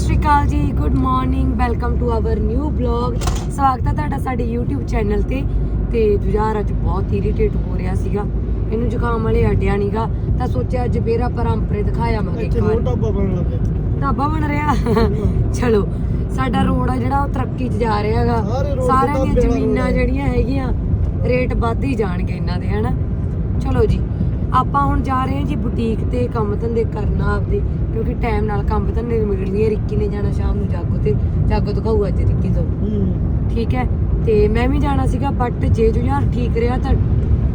ਸ਼੍ਰੀ ਅਕਾਲ ਜੀ good morning welcome to our new blog ਸਵਾਗਤ ਹੈ ਤੁਹਾਡਾ ਸਾਡੇ YouTube ਚੈਨਲ ਤੇ। ਤੇ ਜੁਝਾਰ ਅੱਜ ਬਹੁਤ ਇਰੀਟੇਟ ਹੋ ਰਿਹਾ ਸੀਗਾ। ਇਹਨੂੰ ਜ਼ੁਕਾਮ ਵਾਲੇ ਹਟਿਆ ਨੀਗਾ ਤਾਂ ਸੋਚਿਆ ਅੱਜ ਫੇਰ ਆਪਾਂ ਰਾਮਪਰੇ ਦਿਖਾਇਆ ਮਾਂਗੇ ਇੱਕ ਵਾਰ ਢਾਬਾ ਬਣਨ ਲੱਗੇ ਢਾਬਾ ਬਣ ਰਿਹਾ? ਚਲੋ ਸਾਡਾ ਰੋਡ ਆ ਜਿਹੜਾ ਉਹ ਤਰੱਕੀ 'ਚ ਜਾ ਰਿਹਾ ਹੈਗਾ ਸਾਰਿਆਂ ਦੀਆਂ ਜ਼ਮੀਨਾਂ। ਜਿਹੜੀਆਂ ਹੈਗੀਆਂ ਰੇਟ ਵੱਧ ਹੀ ਜਾਣਗੇ ਇਹਨਾਂ ਦੇ ਹਨਾ? ਚਲੋ ਜੀ ਆਪਾਂ ਹੁਣ ਜਾ ਰਹੇ ਹਾਂ ਜੀ ਬੁਟੀਕ ਤੇ ਕੰਮ ਧੰਦੇ ਕਰਨਾ ਆਪਦੇ ਕਿਉਂਕਿ ਟਾਈਮ ਨਾਲ ਕੰਮ ਧੰਦੇ ਨਿਬੜਨੀ ਹੈ ਰਿੱਕੀ ਨੇ ਜਾਣਾ ਸ਼ਾਮ ਨੂੰ ਜਾਗੋ ਤੇ ਜਾਗੋ ਦਿਖਾਊ ਅੱਜ ਰਿੱਕੀ ਤੋਂ। ਠੀਕ ਹੈ? ਤੇ ਮੈਂ ਵੀ ਜਾਣਾ ਸੀਗਾ ਬਟ ਜੇ ਜੋ ਯਾਰ ਠੀਕ ਰਿਹਾ ਤਾਂ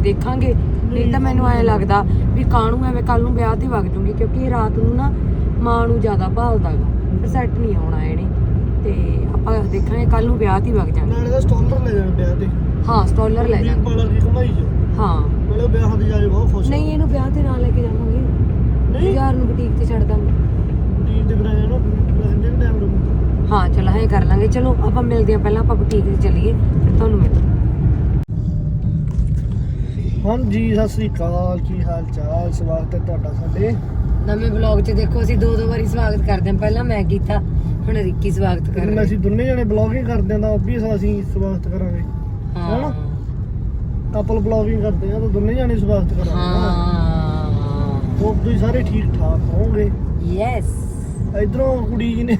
ਦੇਖਾਂਗੇ। ਨਹੀਂ ਤਾਂ ਮੈਨੂੰ ਐ ਲੱਗਦਾ ਵੀ ਕਾਣੂ ਐਵੇਂ ਕੱਲ ਨੂੰ ਵਿਆਹ ਤੇ ਵਗ ਜੂਗੀ ਕਿਉਂਕਿ ਰਾਤ ਨੂੰ ਨਾ ਮਾਂ ਨੂੰ ਜ਼ਿਆਦਾ ਭਾਲਦਾਗਾ ਫਿਰ ਸੈੱਟ ਨਹੀਂ ਆਉਣਾ ਇਹਨੇ। ਤੇ ਆਪਾਂ ਦੇਖਾਂਗੇ ਕੱਲ ਨੂੰ ਵਿਆਹ ਤੇ ਵਗ ਜਾਣਾ। ਨਾਲੇ ਦਾ ਸਟਾਲਰ ਲੈ ਜਾਣ ਵਿਆਹ ਤੇ। ਹਾਂ ਸਟਾਲਰ ਲੈ ਜਾਣਾ। ਪਾਲਾ ਕਮਾਈ ਜੋ ਹਾਂ। ਨਾਲੇ ਵਿਆਹ ਦੀ ਜਾਏ ਬਹੁਤ ਖੁਸ਼ ਨਹੀਂ ਇਹਨੂੰ ਵਿਆਹ ਤੇ ਨਾਲ ਲੈ ਕੇ ਜਾਵਾਂਗੇ। ਨਹੀਂ। ਯਾਰ ਨੂੰ ਬੁਟੀਕ ਤੇ ਛੱਡ ਦਾਂਗੇ। ਦੀ ਦੇ ਬਰਾਇਆ ਨਾ ਰਹਿੰਦੇ ਨੇ ਟਾਈਮ ਰੁਕ ਹਾਂ ਚਲ ਐਂ ਕਰ ਲਾਂਗੇ। ਚਲੋ ਆਪਾਂ ਮਿਲਦੇ ਹਾਂ ਪਹਿਲਾਂ ਆਪਾਂ ਬੁਟੀਕ ਤੇ ਚੱਲੀਏ ਫਿਰ ਤੁਹਾਨੂੰ ਮਿਲਦੇ ਹਾਂਜੀ ਸਤਿ ਸ੍ਰੀ ਅਕਾਲ। ਕੀ ਹਾਲ ਚਾਲ? ਸਵਾਗਤ ਹੈ ਤੁਹਾਡਾ ਸਾਡੇ। ਨਵੇਂ ਬਲੌਗ 'ਚ ਦੇਖੋ ਅਸੀਂ ਦੋ ਦੋ ਵਾਰੀ ਸਵਾਗਤ ਕਰਦੇ ਹਾਂ। ਪਹਿਲਾਂ ਮੈਂ ਕੀਤਾ ਹੁਣ ਰਿੱਕੀ ਸਵਾਗਤ ਕਰ ਰਿਹਾ। ਅਸੀਂ ਦੋਨੇ ਜਣੇ ਬਲੌਗਿੰਗ ਕਰਦੇ ਆਂ ਤਾਂ ਆਬਵੀਅਸ ਅਸੀਂ ਸਵਾਗਤ ਕਰਾਂਗੇ। ਹਾਂ। ਕਪਲ ਬਲੌਗਿੰਗ ਕਰਦੇ ਆ ਤਾਂ ਦੋਨੇ ਜਣੇ ਸਵਾਗਤ ਕਰਾਂਗੇ ਹਾਂ। ਹੋਪ ਤੁਸੀਂ ਸਾਰੇ ਠੀਕ ਠਾਕ ਹੋਵੋਗੇ? ਯੈਸ ਇਧਰੋਂ ਕੁੜੀ ਜੀ ਨੇ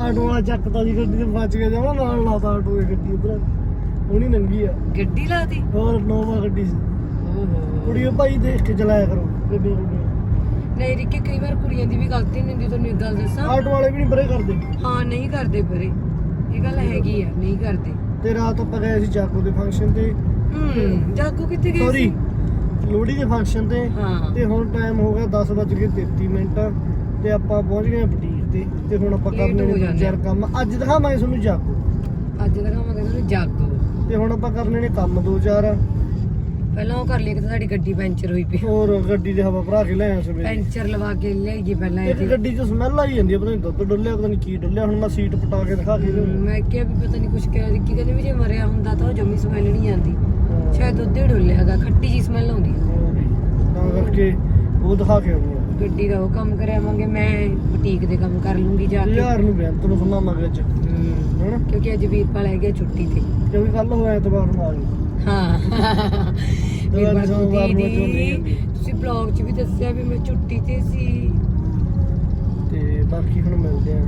ਆਟੋ ਵਾਲਾ ਚੱਕਤਾ ਜੀ ਗੱਡੀ ਤੇ ਬਚ ਗਿਆ ਜਮਾ ਨਾਲ ਲਾਤਾ ਆਟੋ ਦੀ ਗੱਡੀ ਉਧਰ ਹੁਣੀ ਨੰਗੀ ਆ। ਗੱਡੀ ਲਾਤੀ? ਹੋਰ ਨੋਵਾ ਗੱਡੀ ਸੀ। ਕੁੜੀ ਉਹ ਭਾਈ ਦੇਖ ਕੇ ਚਲਾਇਆ ਕਰੋ। ਗੱਡੀ ਗੁੱਡੀ ਨਹੀਂ ਰਿੱਕੀ ਕਈ ਵਾਰ ਕੁੜੀਆਂ ਦੀ ਵੀ ਗਲਤੀ ਨਹੀਂ ਹੁੰਦੀ ਤੁਹਾਨੂੰ ਇੱਕ ਗੱਲ ਦੱਸਾਂ। ਆਟੋ ਵਾਲੇ ਵੀ ਨਹੀਂ ਬਰੇ ਕਰਦੇ। ਹਾਂ ਨਹੀਂ ਕਰਦੇ ਪਰੇ। ਇਹ ਗੱਲ ਹੈਗੀ ਆ ਨਹੀਂ ਕਰਦੇ। ਤੇ ਰਾਤ ਆਪਾਂ ਗਏ ਸੀ ਜਾਗੋ ਦੇ ਫੰਕਸ਼ਨ ਤੇ। ਹੂੰ ਜਾਗੋ ਕਿੱਥੇ ਗਈ ਸੌਰੀ ਸੀ? ਲੋਹੜੀ ਦੇ ਫੰਕਸ਼ਨ ਤੇ ਹਾਂ। ਤੇ ਹੁਣ ਟਾਈਮ ਹੋ ਗਿਆ 10:33 ਮਿੰਟ ਤੇ ਆਪਾਂ ਪਹੁੰਚ ਗਏ ਬੁਟੀਕ ਤੇ ਤੇ ਹੁਣ ਆਪਾਂ Late ਕਰਨੇ ਹੋ ਨੇ ਜਾਂਦੇ ਚਾਰ ਕੰਮ। ਅੱਜ ਦਿਖਾਵਾਂਗੇ ਤੁਹਾਨੂੰ ਜਾਗੋ। ਅੱਜ ਦਿਖਾਵਾਂਗੇ ਤੁਹਾਨੂੰ ਜਾਗੋ। ਤੇ ਹੁਣ ਆਪਾਂ ਕਰਨੇ ਨੇ ਕੰਮ ਦੋ ਚਾਰ। ਪਹਿਲਾਂ ਉਹ ਕਰ ਲਈ ਕਿ ਸਾਡੀ ਗੱਡੀ ਪੈਂਚਰ ਹੋਈ ਪਈ। ਹੋਰ ਗੱਡੀ ਦੇ ਹਵਾ ਭਰਾ ਕੇ ਲੈ ਆਇਆ ਸਵੇਰੇ। ਪੈਂਚਰ ਲਵਾ ਕੇ ਲਿਆਈਏ ਪਹਿਲਾਂ ਇੱਕ ਇਹਦੀ। ਗੱਡੀ 'ਚ ਸਮੈਲ ਆਈ ਜਾਂਦੀ ਆ ਪਤਾ ਨਹੀਂ ਦੁੱਧ ਡੁੱਲਿਆ ਪਤਾ ਨਹੀਂ ਕੀ ਡੁੱਲਿਆ। ਹੁਣ ਮੈਂ ਸੀਟ ਪਟਾ ਕੇ ਦਿਖਾ ਕੇ ਮੈਂ ਕਿਹਾ ਵੀ ਪਤਾ ਨਹੀਂ ਕੁਛ ਕਹਿ ਰਿੱਕੀ ਕਹਿੰਦੀ ਵੀ ਜੇ ਮਰਿਆ ਹੁੰਦਾ ਤਾਂ ਉਹ ਜੰਮੀ ਸਮੈਲ ਨਹੀਂ ਆਉਂਦੀ। ਸ਼ਾਇਦ ਦੁੱਧ ਹੀ ਡੁੱਲਿਆਗਾ ਖੱਟੀ ਜੀ ਸਮੈਲ ਆਉਂਦੀ ਆ। ਤਾਂ ਕਰਕੇ ਉਹ ਦਿਖਾ ਕੇ ਆਉਂਦਾ ਗੱਡੀ ਦਾ ਉਹ ਕੰਮ ਕਰਾਵਾਂਗੇ ਮੈਂ ਬੁਟੀਕ ਦੇ ਕੰਮ ਕਰ ਲੂੰਗੀ ਜਾ ਕੇ। ਯਾਰ ਨੂੰ ਬੈਂਤ ਨੂੰ ਸੁਣਾਵਾਂਗੇ ਅੱਜ। ਹਮ, ਹਨਾ? ਕਿਉਂਕਿ ਅੱਜ ਵੀਰਪਾਲ ਹੈਗੇ ਛੁੱਟੀ ਤੇ। ਕਿਉਂਕਿ ਕੱਲ ਹੋਇਆ ਐਤਵਾਰ ਨੂੰ ਆ ਜਾਓ। ਹਾਂ। ਵੀਰਪਾਲ ਸੋਮਵਾਰ ਨੂੰ ਦੀਦੀ ਝੋਨੇ ਤੁਸੀਂ ਬਲੌਗ 'ਚ ਵੀ ਦੱਸਿਆ ਵੀ ਮੈਂ ਛੁੱਟੀ ਤੇ ਸੀ। ਤੇ ਬਾਕੀ ਹੁਣ ਮਿਲਦੇ ਆ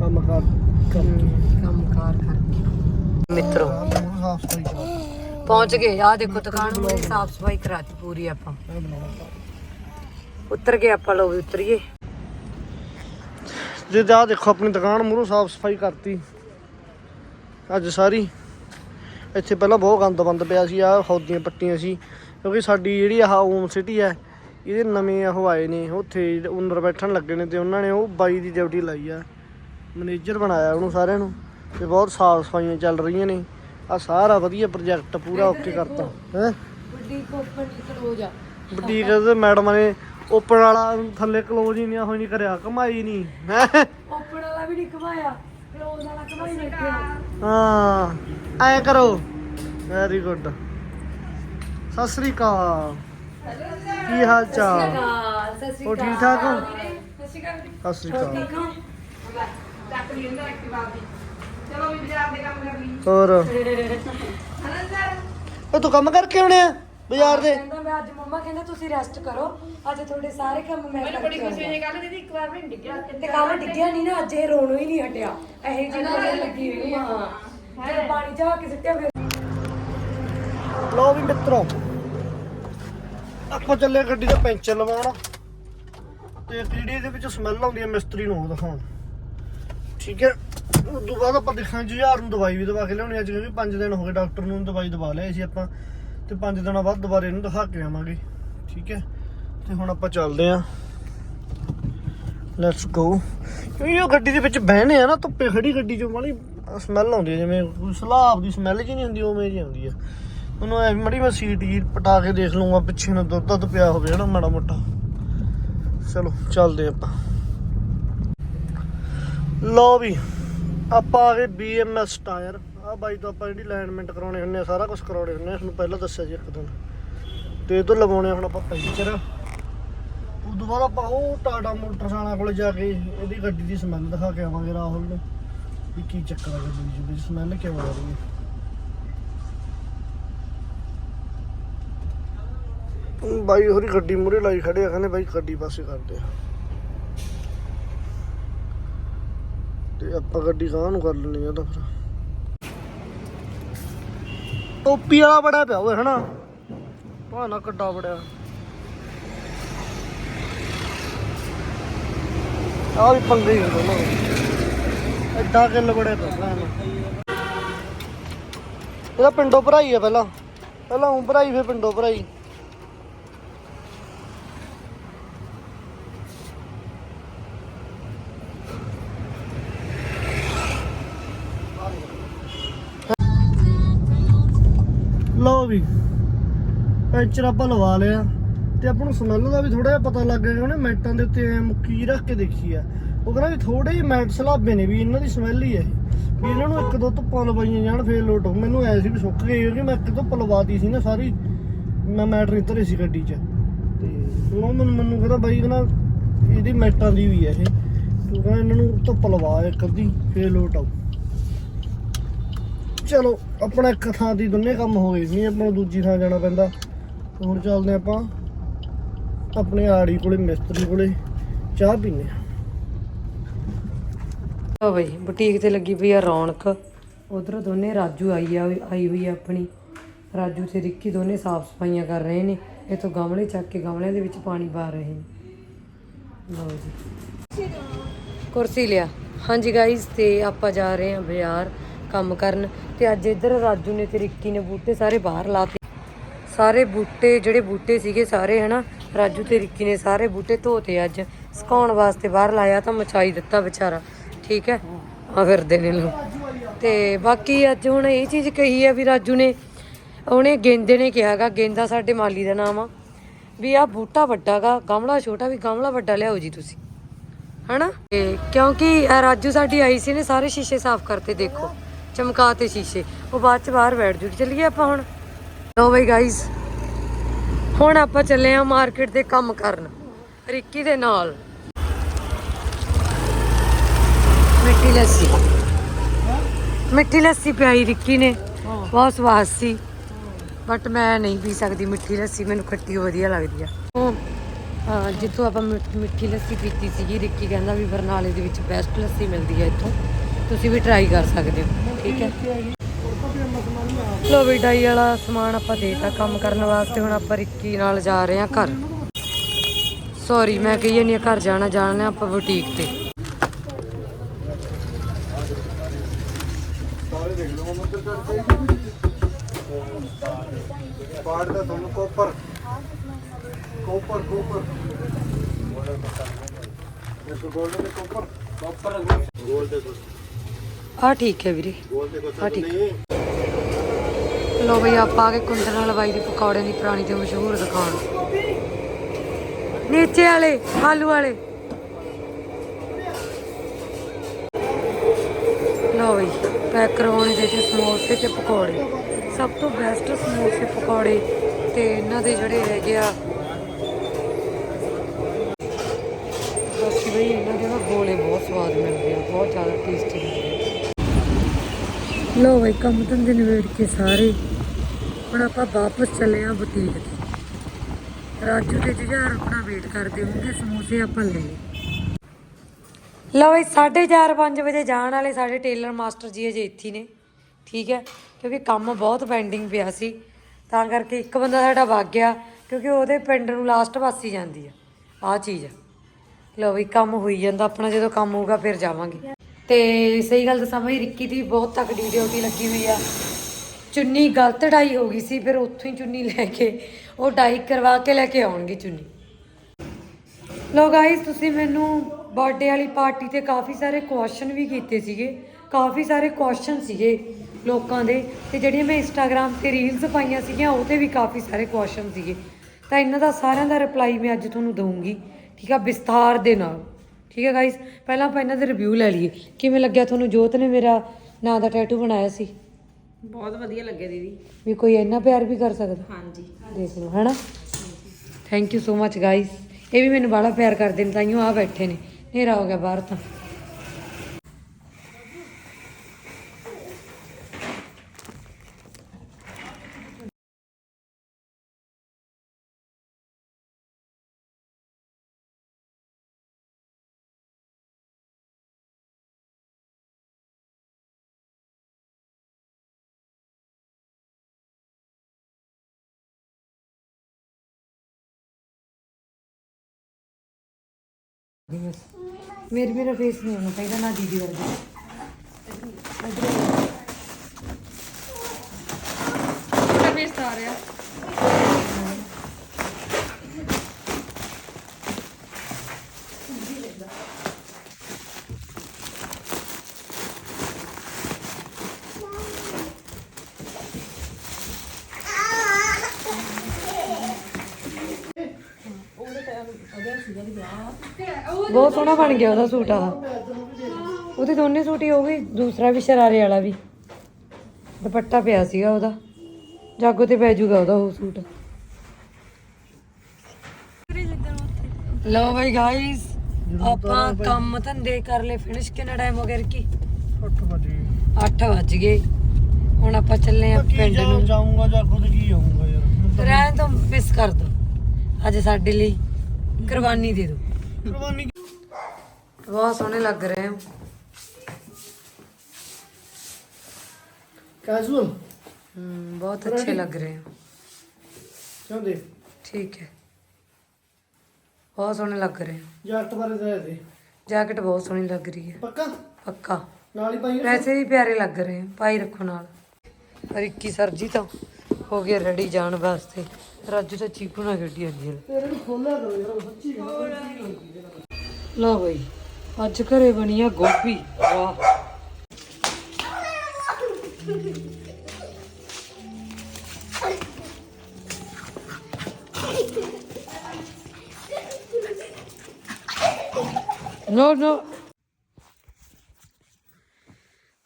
ਕੰਮ ਕਰ ਕੰਮ ਕਾਰ ਕਰਕੇ। ਮਿੱਤਰੋ। ਸਾਫ਼ ਸਫ਼ਾਈ ਕਰ ਪਹੁੰਚ ਗਏ ਆ ਦੇਖੋ ਦੁਕਾਨ ਨੂੰ ਸਾਫ਼ ਸਫ਼ਾਈ ਕਰਾਤੀ ਪੂਰੀ ਆਪਾਂ। ਉਤਰ ਗਏ ਆਪਾਂ ਲੋਕ ਉਤਰੀਏ। ਜੇ ਆ ਦੇਖੋ ਆਪਣੀ ਦੁਕਾਨ ਮੂਹਰੋਂ ਸਾਫ਼ ਸਫ਼ਾਈ ਕਰਤੀ। ਅੱਜ ਸਾਰੀ, ਇੱਥੇ ਪਹਿਲਾਂ ਬਹੁਤ ਗੰਦ ਬੰਦ ਪਿਆ ਸੀ ਆ ਹੌਦੀਆਂ ਪੱਟੀਆਂ ਸੀ, ਕਿਉਂਕਿ ਸਾਡੀ ਜਿਹੜੀ ਆਹ ਹੋਮ ਸਿਟੀ ਹੈ, ਇਹਦੇ ਨਵੇਂ ਉਹ ਆਏ ਨੇ, ਉੱਥੇ ਓਨਰ ਬੈਠਣ ਲੱਗੇ ਨੇ ਤੇ ਉਹਨਾਂ ਨੇ ਉਹ ਬਾਈ ਦੀ ਡਿਊਟੀ ਲਾਈ ਆ। ਮੈਨੇਜਰ ਬਣਾਇਆ ਉਹਨੂੰ ਸਾਰਿਆਂ ਨੂੰ, ਤੇ ਬਹੁਤ ਸਾਫ਼ ਸਫਾਈਆਂ ਚੱਲ ਰਹੀਆਂ ਨੇ। ਆ ਸਾਰਾ ਵਧੀਆ ਪ੍ਰੋਜੈਕਟ ਪੂਰਾ ਓਕੇ ਕਰਤਾ। ਹੈ? ਵੱਡੀ ਕੋਪਨ ਨਿਕਲ ਜਾ। ਬੁਟੀਕ ਦੇ ਮੈਡਮ ਨੇ ਓਪਨ ਵਾਲਾ ਥੱਲੇ ਕਲੋਜ਼ ਹੀ ਨਹੀਂ ਹੋਈ ਨਹੀਂ ਕਰਿਆ ਕਮਾਈ ਨਹੀਂ ਹੈ? ਓਪਨ ਵਾਲਾ ਵੀ ਨਹੀਂ ਘਮਾਇਆ ਕਲੋਜ਼ ਵਾਲਾ ਘਮਾਈ ਬੈਠਿਆ ਹਾਂ ਐ ਕਰੋ। ਵੈਰੀ ਗੁੱਡ ਸਤਿ ਸ੍ਰੀ ਅਕਾਲ। ਕੀ ਹਾਲ ਚਾਲ? ਸਤਿ ਸ਼੍ਰੀ ਹੋਰ ਠੀਕ ਠਾਕ ਹੋ? ਸਤਿ ਸ਼੍ਰੀ ਅਕਾਲ। ਸਤਿ ਸ੍ਰੀ ਅਕਾਲ। ਠੀਕ ਹੋ? ਹੋਰ? ਉਹ ਤੂੰ ਕੰਮ ਕਰਕੇ ਆਉਣੇ ਆ ਬਾਜ਼ਾਰ ਦੇ? ਕਹਿੰਦਾ ਮੈਂ ਅੱਜ ਮੰਮਾ ਕਹਿੰਦਾ ਤੁਸੀਂ ਰੈਸਟ ਕਰੋ ਅੱਜ ਤੁਹਾਡੇ ਸਾਰੇ ਕੰਮ ਮੈਂ ਕਰਕੇ ਬੜੀ ਖੁਸ਼ੀ ਹੋਈ ਗੱਲ ਦੀਦੀ ਇੱਕ ਵਾਰ ਵੀ ਡਿੱਗਿਆ ਤੇ ਕੰਮ ਡਿੱਗਿਆ ਨਹੀਂ ਨਾ ਅੱਜ ਇਹ ਰੋਣੋਂ ਹੀ ਨਹੀਂ ਹਟਿਆ। ਇਹ ਜਿਹੀ ਨਜ਼ਰ ਲੱਗੀ ਹੋਈ ਆ। ਹਾਂ। ਜਦੋਂ ਪਾਣੀ ਚਾਹ ਕੇ ਸਿੱਟਿਆ ਫਿਰ। ਲਓ ਵੀ ਮਿੱਤਰੋ ਆਪਾਂ ਚੱਲੇ ਗੱਡੀ ਦਾ ਪੈਂਚਰ ਲਵਾਉਣ। ਤੇ ਕੀੜੀ ਦੇ ਵਿੱਚ ਸਮੈਲ ਆਉਂਦੀ ਹੈ ਮਿਸਤਰੀ ਨੂੰ ਉਹ ਦਿਖਾਉਣ। ਠੀਕ ਹੈ? ਉਸ ਤੋਂ ਬਾਅਦ ਆਪਾਂ ਦੇਖਾਂ ਜੀ, ਯਾਰ ਨੂੰ ਦਵਾਈ ਵੀ ਦਵਾ ਕੇ ਲਿਆਉਣੀ ਅੱਜ ਕਿਉਂਕਿ 5 ਦਿਨ ਹੋ ਗਏ ਡਾਕਟਰ ਨੂੰ ਦਵਾਈ ਦਵਾ ਲਿਆ ਸੀ ਆਪਾਂ, ਤੇ 5 ਦਿਨਾਂ ਬਾਅਦ ਦੁਬਾਰੇ ਇਹਨੂੰ ਦਿਖਾ ਕੇ ਆਵਾਂਗੇ, ਠੀਕ ਹੈ? ਤੇ ਹੁਣ ਆਪਾਂ ਚੱਲਦੇ ਆਂ ਲੈਟਸ ਗੋ ਕਿਉਂਕਿ ਉਹ ਗੱਡੀ ਦੇ ਵਿੱਚ ਬਹਿਨੇ ਆ ਨਾ, ਧੁੱਪੇ ਖੜੀ ਗੱਡੀ ਚੋਂ ਮਾੜੀ ਸਮੈਲ ਆਉਂਦੀ ਹੈ ਜਿਵੇਂ ਕੋਈ ਸਲਾਬ ਦੀ ਸਮੈਲ ਜੀ ਨਹੀਂ ਹੁੰਦੀ, ਉਵੇਂ ਜੀ ਆਉਂਦੀ ਹੈ ਉਹਨੂੰ ਐ ਮੜੀ ਮੈਂ ਸੀਟ ਜੀ ਪਟਾ ਕੇ ਦੇਖ ਲੂੰਗਾ ਪਿੱਛੇ ਨੂੰ ਦੁੱਧ ਦੁੱਧ ਪਿਆ ਹੋਵੇ ਨਾ ਮਾੜਾ ਮੋਟਾ। ਚਲੋ, ਚੱਲਦੇ ਆਪਾਂ। ਲਓ ਵੀ। ਆਪਾਂ ਆ ਗਏ BMS ਟਾਇਰ। ਆ ਬਾਈ ਤੋਂ ਆਪਾਂ ਜਿਹੜੀ ਅਲਾਈਨਮੈਂਟ ਕਰਾਉਣੇ ਹੁੰਦੇ ਆ, ਸਾਰਾ ਕੁਝ ਕਰਾਉਣੇ ਹੁੰਦੇ ਆ। ਤੁਹਾਨੂੰ ਪਹਿਲਾਂ ਦੱਸਿਆ ਜੀ ਇੱਕ ਦਿਨ ਤੇ ਇਹ ਤੋਂ ਲਗਾਉਣੇ ਹੁਣ ਆਪਾਂ ਪੈਂਚਰ। ਉਦੋਂ ਬਾਅਦ ਆਪਾਂ ਉਹ ਟਾਟਾ ਮੋਟਰਸ ਵਾਲਿਆਂ ਕੋਲ ਜਾ ਕੇ ਇਹਦੀ ਗੱਡੀ ਦੀ ਸਮੈਲ ਦਿਖਾ ਕੇ ਆਵਾਂਗੇ ਰਾਹੁਲ ਨੂੰ। ਵੀ ਕੀ ਚੱਕਰ ਆ ਗੱਡੀ ਦੀ ਸਮੈਲ ਕਿਉਂ ਆ ਰਹੀ ਹੈ? ਬਾਈ ਹੋਰੀ ਗੱਡੀ ਮੂਰੇ ਲਾਈ ਖੜੇ ਆ, ਕਹਿੰਦੇ ਬਾਈ ਗੱਡੀ ਪਾਸੇ ਕਰਦੇ ਆ। ਤੇ ਆਪਾਂ ਗੱਡੀ ਕਾਹ ਨੂੰ ਕਰ ਲੈਣੀ ਆ ਤਾਂ ਫਿਰ। ਟੋਪੀ ਵਾਲਾ ਬੜਾ ਪਿਆ ਹੋਇਆ ਹਨਾ? ਭਾਣਾ ਕੱਡਾ ਬੜਿਆ ਆ ਵੀ ਪੰਗੇ ਹੀ ਹੁੰਦਾ ਨਾ ਐਡਾ ਕਿੱਲ ਬੜੇ ਪਿਆ ਇਹਦਾ। ਪਿੰਡੋਂ ਭਰਾਈ ਆ ਪਹਿਲਾਂ। ਪਹਿਲਾਂ ਉਹ ਭਰਾਈ, ਫਿਰ ਪਿੰਡੋਂ ਭਰਾਈ। ਵੀ। ਪੈਂਚਰ ਆਪਾਂ ਲਵਾ ਲਿਆ। ਤੇ ਆਪਾਂ ਨੂੰ ਸਮੈਲ ਦਾ ਵੀ ਥੋੜਾ ਜਿਹਾ ਪਤਾ ਲੱਗ ਗਿਆ, ਉਹਨੇ ਮੈਟਾਂ ਦੇ ਉੱਤੇ ਮੁੱਕੀ ਰੱਖ ਕੇ ਦੇਖੀ ਆ। ਉਹ ਕਹਿੰਦਾ ਵੀ ਥੋੜੇ ਜਿਹੇ ਮੈਟ ਸਲਾਬੇ ਨੇ ਵੀ, ਇਹਨਾਂ ਦੀ ਸਮੈਲ ਹੀ ਹੈ ਵੀ ਇਹਨਾਂ ਨੂੰ ਇੱਕ ਦੋ ਧੁੱਪਾਂ ਲਵਾਈਆਂ ਜਾਣ, ਫੇਰ ਲੋਟ ਹੋ ਮੈਨੂੰ ਐ ਸੀ ਵੀ ਸੁੱਕ ਗਏ ਕਿਉਂਕਿ ਮੈਂ ਇੱਕ ਧੁੱਪ ਲਵਾਤੀ ਸੀ ਨਾ ਸਾਰੀ। ਮੈਂ ਮੈਟ ਨਹੀਂ ਧਰੇ ਸੀ ਗੱਡੀ 'ਚ। ਤੇ ਉਹ ਮੈਨੂੰ ਮੈਨੂੰ ਕਹਿੰਦਾ ਬਾਈ ਕਹਿੰਦਾ ਇਹਦੀ ਮੈਟਾਂ ਦੀ ਵੀ ਹੈ ਇਹ। ਤੂੰ ਕਹਿੰਦਾ ਇਹਨਾਂ ਨੂੰ ਧੁੱਪ ਲਵਾ ਇੱਕ ਅੱਧੀ, ਫੇਰ ਲੋਟ ਆਊ। ਚਲੋ, ਆਪਣਾ ਇੱਕ ਥਾਂ ਦੀ ਦੋਨੇ ਕੰਮ ਹੋ ਗਏ, ਨਹੀਂ ਆਪਾਂ ਨੂੰ ਦੂਜੀ ਥਾਂ ਜਾਣਾ ਪੈਂਦਾ। ਹੁਣ ਚੱਲਦੇ ਆਪਾਂ ਆਪਣੇ ਆੜੀ ਕੋਲੇ, ਮਿਸਤਰੀ ਕੋਲੇ ਚਾਹ ਪੀਨੇ ਆ ਬਈ, ਬੁਟੀਕ ਤੇ ਲੱਗੀ ਪਈ ਆ ਰੌਣਕ। ਉਧਰ ਦੋਨੇ ਰਾਜੂ ਆਈ ਆ, ਆਈ ਹੋਈ ਆ ਆਪਣੀ। ਰਾਜੂ ਤੇ ਰਿੱਕੀ ਦੋਨੇ ਸਾਫ਼ ਸਫਾਈਆਂ ਕਰ ਰਹੇ ਨੇ। ਇਥੋਂ ਗਮਲੇ ਚੱਕ ਕੇ ਗਮਲਿਆਂ ਦੇ ਵਿੱਚ ਪਾਣੀ ਪਾ ਰਹੇ ਨੇ। ਲਓ ਜੀ। ਕੁਰਸੀ ਲਿਆ। ਹਾਂਜੀ ਗਾਇਸ ਤੇ ਆਪਾਂ ਜਾ ਰਹੇ ਹਾਂ ਬਾਜ਼ਾਰ। ਕੰਮ ਕਰਨ ਤੇ ਅੱਜ ਇੱਧਰ ਰਾਜੂ ਨੇ ਤੇ ਰਿੱਕੀ ਨੇ ਬੂਟੇ ਸਾਰੇ ਬਾਹਰ ਲਾਤੇ। ਸਾਰੇ ਬੂਟੇ, ਜਿਹੜੇ ਬੂਟੇ ਸੀਗੇ ਸਾਰੇ, ਹਨਾ, ਰਾਜੂ ਤੇ ਰਿੱਕੀ ਨੇ ਸਾਰੇ ਬੂਟੇ ਧੋਤੇ ਅੱਜ। ਸੁਕਾਉਣ ਵਾਸਤੇ ਬਾਹਰ ਲਾਇਆ ਤਾਂ ਮਚਾਈ ਦਿੱਤਾ ਵਿਚਾਰਾ, ਠੀਕ ਹੈ? ਆ ਫਿਰਦੇ ਨੇ ਲੋ। ਤੇ ਬਾਕੀ ਅੱਜ ਹੁਣ ਇਹ ਚੀਜ਼ ਕਹੀ ਆ ਵੀ ਰਾਜੂ ਨੇ, ਉਹਨੇ ਗੇਂਦੇ ਨੇ ਕਿਹਾਗਾ ਗੇਂਦਾ ਸਾਡੇ ਮਾਲੀ ਦਾ ਨਾਮ ਆ, ਵੀ ਆ ਬੂਟਾ ਵੱਡਾਗਾ ਗਮਲਾ ਛੋਟਾ, ਵੀ ਗਮਲਾ ਵੱਡਾ ਲਿਆਓ ਜੀ ਤੁਸੀਂ। ਹਨਾ? ਤੇ ਕਿਉਂਕਿ ਰਾਜੂ ਸਾਡੀ ਆਈ ਸੀ ਨੇ, ਸਾਰੇ ਸ਼ੀਸ਼ੇ ਸਾਫ਼ ਕਰਤੇ, ਦੇਖੋ। ਚਮਕਾਤੇ ਸ਼ੀਸ਼ੇ। ਉਹ ਬਾਅਦ ਚ ਬਾਹਰ ਬੈਠ ਜੂ ਚੱਲੀਏ ਆਪਾਂ ਹੁਣ। ਲੋ ਬਈ ਗਾਇਸ ਹੁਣ ਆਪਾਂ ਚੱਲੇ ਆ ਮਾਰਕੀਟ ਦੇ ਕੰਮ ਕਰਨ। ਰਿੱਕੀ ਦੇ ਨਾਲ। ਮਿੱਠੀ ਲੱਸੀ। ਮਿੱਠੀ ਲੱਸੀ ਪਿਆਈ ਰਿੱਕੀ ਨੇ। ਬਹੁਤ ਸਵਾਦ ਸੀ। ਬਟ ਮੈਂ ਨਹੀਂ ਪੀ ਸਕਦੀ ਮਿੱਠੀ ਲੱਸੀ। ਮੈਨੂੰ ਖੱਟੀ ਵਧੀਆ ਲੱਗਦੀ ਆ। ਜਿੱਥੋਂ ਆਪਾਂ ਮਿੱਠ- ਲੱਸੀ ਪੀਤੀ ਸੀਗੀ ਰਿੱਕੀ ਕਹਿੰਦਾ ਵੀ ਬਰਨਾਲੇ ਦੇ ਵਿੱਚ ਬੈਸਟ ਲੱਸੀ ਮਿਲਦੀ ਹੈ ਇੱਥੋਂ। ਤੁਸੀਂ ਵੀ ਟਰਾਈ ਕਰ ਸਕਦੇ ਹੋ, ਠੀਕ ਹੈ? ਲੋ ਵੀ ਡਾਈ ਵਾਲਾ ਸਮਾਨ ਆਪਾਂ ਦੇਤਾ ਕੰਮ ਕਰਨ ਵਾਸਤੇ, ਹੁਣ ਆਪਾਂ ਰਿੱਕੀ ਨਾਲ ਜਾ ਰਹੇ ਹਾਂ ਘਰ। ਸੌਰੀ ਮੈਂ ਕਹੀ ਜਾਂਦੀ ਹਾਂ ਘਰ ਜਾਣਾ ਜਾਣਾ ਆਪਾਂ ਬੁਟੀਕ ਤੇ। ਪਾੜ ਦਾ ਤੁਹਾਨੂੰ ਕੋਪਰ ਕੋਪਰ ਕੋਪਰ ਇਸ ਗੋਲਡ ਦੇ ਕੋਪਰ ਕੋਪਰ ਗੋਲਡ ਦੇ ਆ ਠੀਕ ਹੈ ਵੀਰੇ। ਗੋਲਡ ਦੇ ਆ ਠੀਕ। ਲੋ ਬਈ, ਆਪਾਂ ਆ ਕੇ ਕੁੰਦਨ ਵਾਲਾ ਬਾਈ ਦੀ ਪਕੌੜੇ ਦੀ ਪੁਰਾਣੀ ਤੇ ਮਸ਼ਹੂਰ ਦੁਕਾਨ। ਨੀਚੇ ਵਾਲੇ, ਆਲੂ ਵਾਲੇ। ਲੋ ਬਈ, ਪੈਕ ਕਰਵਾਉਣੇ ਦੇ ਤੇ ਸਮੋਸੇ ਤੇ ਪਕੌੜੇ। ਸਭ ਤੋਂ ਬੈਸਟ ਸਮੋਸੇ, ਪਕੌੜੇ ਤੇ ਇਹਨਾਂ ਦੇ ਜਿਹੜੇ ਹੈਗੇ ਆ। ਬਾਕੀ ਬਈ, ਇਹਨਾਂ ਦੇ ਨਾ ਗੋਲੇ ਬਹੁਤ ਸਵਾਦ ਮਿਲਦੇ ਆ, ਬਹੁਤ ਜ਼ਿਆਦਾ ਟੇਸਟੀ ਹੁੰਦੇ ਲੋ ਬਈ, ਕੰਮ ਧੰਦੇ ਨਿਬੇੜ ਕੇ ਸਾਰੇ। ਹੁਣ ਆਪਾਂ ਵਾਪਸ ਚੱਲੇ ਆ ਬੁਟੀਕ ਤੇ। ਰਾਜੂ ਤੇ ਜੁਝਾਰ ਆਪਣਾ ਵੇਟ ਕਰਦੇ ਹੋਣਗੇ, ਸਮੋਸੇ ਆਪਾਂ ਲੈ ਲਏ ਲਓ ਬਈ 4:30 5 ਵਜੇ ਜਾਣ ਵਾਲੇ ਸਾਡੇ ਟੇਲਰ ਮਾਸਟਰ ਜੀ ਅਜੇ ਇੱਥੇ ਨੇ, ਠੀਕ ਹੈ? ਕਿਉਂਕਿ ਕੰਮ ਬਹੁਤ ਪੈਂਡਿੰਗ ਪਿਆ ਸੀ। ਤਾਂ ਕਰਕੇ ਇੱਕ ਬੰਦਾ ਸਾਡਾ ਵਗ ਗਿਆ, ਕਿਉਂਕਿ ਉਹਦੇ ਪਿੰਡ ਨੂੰ ਲਾਸਟ ਬੱਸ ਜਾਂਦੀ ਆ। ਆਹ ਚੀਜ਼ ਆ। ਲਓ ਵੀ ਕੰਮ ਹੋਈ ਜਾਂਦਾ, ਆਪਣਾ ਜਦੋਂ ਕੰਮ ਹੋਊਗਾ ਫਿਰ ਜਾਵਾਂਗੇ। ਤੇ ਸਹੀ ਗੱਲ ਦੱਸਾਂ ਬਈ, ਰਿੱਕੀ ਦੀ ਬਹੁਤ ਤਕੜੀ ਡਿਊਟੀ ਲੱਗੀ ਹੋਈ ਆ। ਚੁੰਨੀ ਗਲਤ ਡਾਈ ਹੋ ਗਈ ਸੀ, ਫਿਰ ਉੱਥੋਂ ਹੀ ਚੁੰਨੀ ਲੈ ਕੇ ਉਹ ਡਾਈ ਕਰਵਾ ਕੇ ਲੈ ਕੇ ਆਉਣਗੇ ਚੁੰਨੀ। ਲੋ ਗਾਇਸ ਤੁਸੀਂ ਮੈਨੂੰ ਬਰਥਡੇ ਵਾਲੀ ਪਾਰਟੀ ਤੇ ਕਾਫੀ ਸਾਰੇ ਕੁਐਸਚਨ ਵੀ ਕੀਤੇ ਸੀਗੇ, ਕਾਫੀ ਸਾਰੇ ਕੁਐਸਚਨ ਸੀਗੇ ਲੋਕਾਂ ਦੇ, ਤੇ ਜਿਹੜੀਆਂ ਮੈਂ ਇੰਸਟਾਗ੍ਰam ਤੇ ਰੀਲਸ ਪਾਈਆਂ ਸੀਗੀਆਂ, ਉਹ ਤੇ ਵੀ ਕਾਫੀ ਸਾਰੇ ਕੁਐਸਚਨ ਸੀਗੇ। ਤਾਂ ਇਹਨਾਂ ਦਾ ਸਾਰਿਆਂ ਦਾ ਰਿਪਲਾਈ ਮੈਂ ਅੱਜ ਤੁਹਾਨੂੰ ਦਊਂਗੀ, ਠੀਕ ਆ? ਵਿਸਥਾਰ ਦੇ ਨਾਲ। ਠੀਕ ਹੈ ਗਾਇਸ ਪਹਿਲਾਂ ਆਪਾਂ ਇਹਨਾਂ ਦੇ ਰਿਵਿਊ ਲੈ ਲਈਏ। ਕਿਵੇਂ ਲੱਗਿਆ ਤੁਹਾਨੂੰ? ਜੋਤ ਨੇ ਮੇਰਾ ਨਾਂ ਦਾ ਟੈਟੂ ਬਣਾਇਆ ਸੀ। ਬਹੁਤ ਵਧੀਆ ਲੱਗਿਆ ਦੀਦੀ। ਵੀ ਕੋਈ ਇੰਨਾ ਪਿਆਰ ਵੀ ਕਰ ਸਕਦਾ? ਹਾਂਜੀ। ਦੇਖ ਲਓ ਹੈਨਾ? Thank you so much guys ਇਹ ਵੀ ਮੈਨੂੰ ਬਾਹਲਾ ਪਿਆਰ ਕਰਦੇ ਨੇ ਤਾਈਓ ਆ ਬੈਠੇ ਨੇ। ਹਨੇਰਾ ਹੋ ਗਿਆ ਬਾਹਰ ਤਾਂ। ਮੇਰੇ ਮੇਰਾ ਫੇਸ ਨਹੀਂ ਹੋਣਾ ਚਾਹੀਦਾ ਨਾ ਦੀਦੀ ਵਰਗਾ। ਮੇਰਾ ਫੇਸ ਤਾਂ ਆ ਰਿਹਾ। ਬਹੁਤ ਸੋਹਣਾ ਬਣ ਗਿਆ ਉਹਦਾ ਸੂਟ ਆ। ਉਹਦੇ ਦੋਨੇ ਸੂਟ ਹੀ ਹੋ ਗਏ ਦੂਸਰਾ ਵੀ ਸ਼ਰਾਰੇ ਵਾਲਾ ਵੀ। ਦੁਪੱਟਾ ਪਿਆ ਸੀਗਾ ਉਹਦਾ। ਜਾਗੋ ਤੇ ਪੈ ਜਾਊਗਾ ਉਹਦਾ ਉਹ ਸੂਟ। ਲਓ ਬਾਈ ਗਾਇਸ ਆਪਾਂ ਕੰਮ ਧੰਦੇ ਕਰ ਲਏ। ਫਿਨਿਸ਼ ਕਿੰਨਾ ਟਾਈਮ ਹੋ ਗਿਆ ਕਿ 8 ਵਜੇ 8 ਵੱਜ ਗਏ। ਹੁਣ ਆਪਾਂ ਚੱਲੇ ਆ ਪਿੰਡ ਨੂੰ। ਜਾਊਂਗਾ ਜਾਂ ਖੁਦ ਕੀ ਆਉਂਗਾ ਯਾਰ? ਰਹਿਣ ਤੋਂ ਮਿਸ ਕਰ ਦੋ। ਅੱਜ ਸਾਡੇ ਲਈ ਕੁਰਬਾਨੀ ਦੇ ਦੋ। ਕੁਰਬਾਨੀ ਬਹੁਤ ਸੋਹਣੇ ਲੱਗ ਰਹੇ ਹੋ ਕੈਜੂਅਲ ਹਮ, ਬਹੁਤ ਅੱਛੇ ਲੱਗ ਰਹੇ ਹੋ ਚਾਹੁੰਦੇ? ਠੀਕ ਹੈ। ਬਹੁਤ ਸੋਹਣੇ ਲੱਗ ਰਹੇ ਹੋ ਜੈਕਟ ਬਾਰੇ ਦੱਸ ਦੇ। ਜੈਕਟ ਬਹੁਤ ਸੋਹਣੀ ਲੱਗ ਰਹੀ ਹੈ। ਪੱਕਾ? ਪੱਕਾ। ਨਾਲ ਹੀ ਪਾਈ ਵੈਸੇ ਵੀ ਪਿਆਰੇ ਲੱਗ ਰਹੇ ਆ। ਪਾਈ ਰੱਖੋ ਨਾਲ। ਰਿੱਕੀ ਸਰ ਜੀ ਤਾਂ ਹੋ ਗਏ ਰੈਡੀ ਜਾਣ ਵਾਸਤੇ। ਰਾਜੂ ਤਾਂ ਚੀਕੂ ਨਾਲ ਗੱਡੀ ਆਂਦੀ ਹੈ। ਤੇਰੇ ਨੂੰ ਖੋਲਿਆ ਕਰੋ ਯਾਰ ਸੱਚੀ ਗੱਲ ਲਓ ਬਈ। ਅੱਜ ਘਰੇ ਬਣੀ ਆ ਗੋਭੀ। ਵਾਹ। ਨੋ ਨੋ